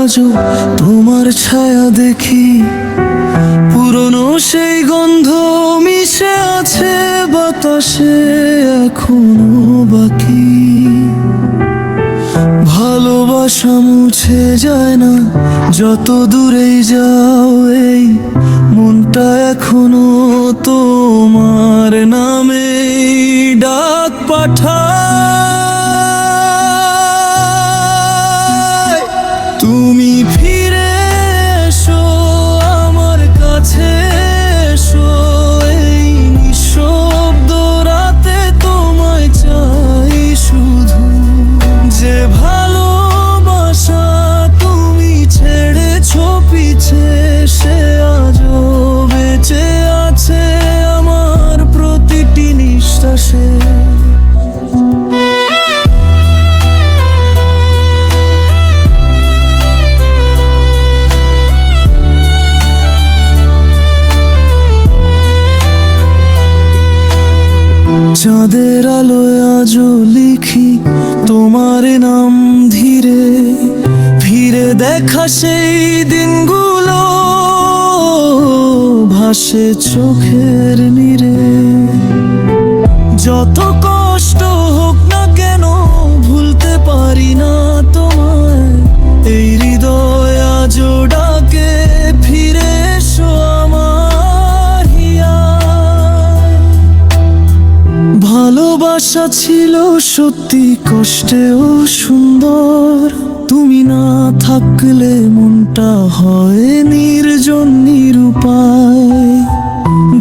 আজও তোমার ছায়া দেখি, পুরনো সেই গন্ধ মিশে আছে বাতাসে এখনও বাকি। ভালোবাসা মুছে যায় না, যত দূরেই যাও এই মনটা এখনও তোমার নামে। চাঁদের আলোয় আজ লিখি তোমার নাম ধীরে, ফিরে দেখা সেই দিনগুলো ভাসে চোখের নিরে। যত কষ্ট হোক না কেন ভুলতে পারি না। ভালোবাসা ছিল সত্যি কষ্টেও সুন্দর। তুমি না থাকলে মনটা হয় নির্জন, নিরুপায়।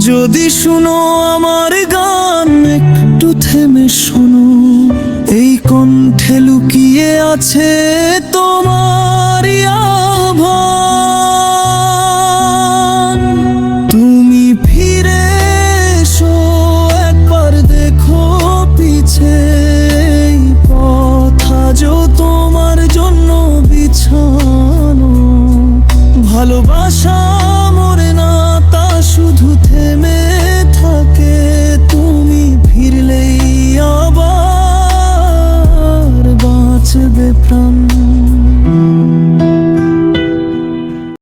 যদি শুনো আমার গান, একটু থেমে শোনো। এই কণ্ঠে লুকিয়ে আছে তোমার আভা ভালোবাসা মরে না তা শুধু থেমে থাকে। তুমি ফিরলেই আবার বাঁচবে প্রাণ।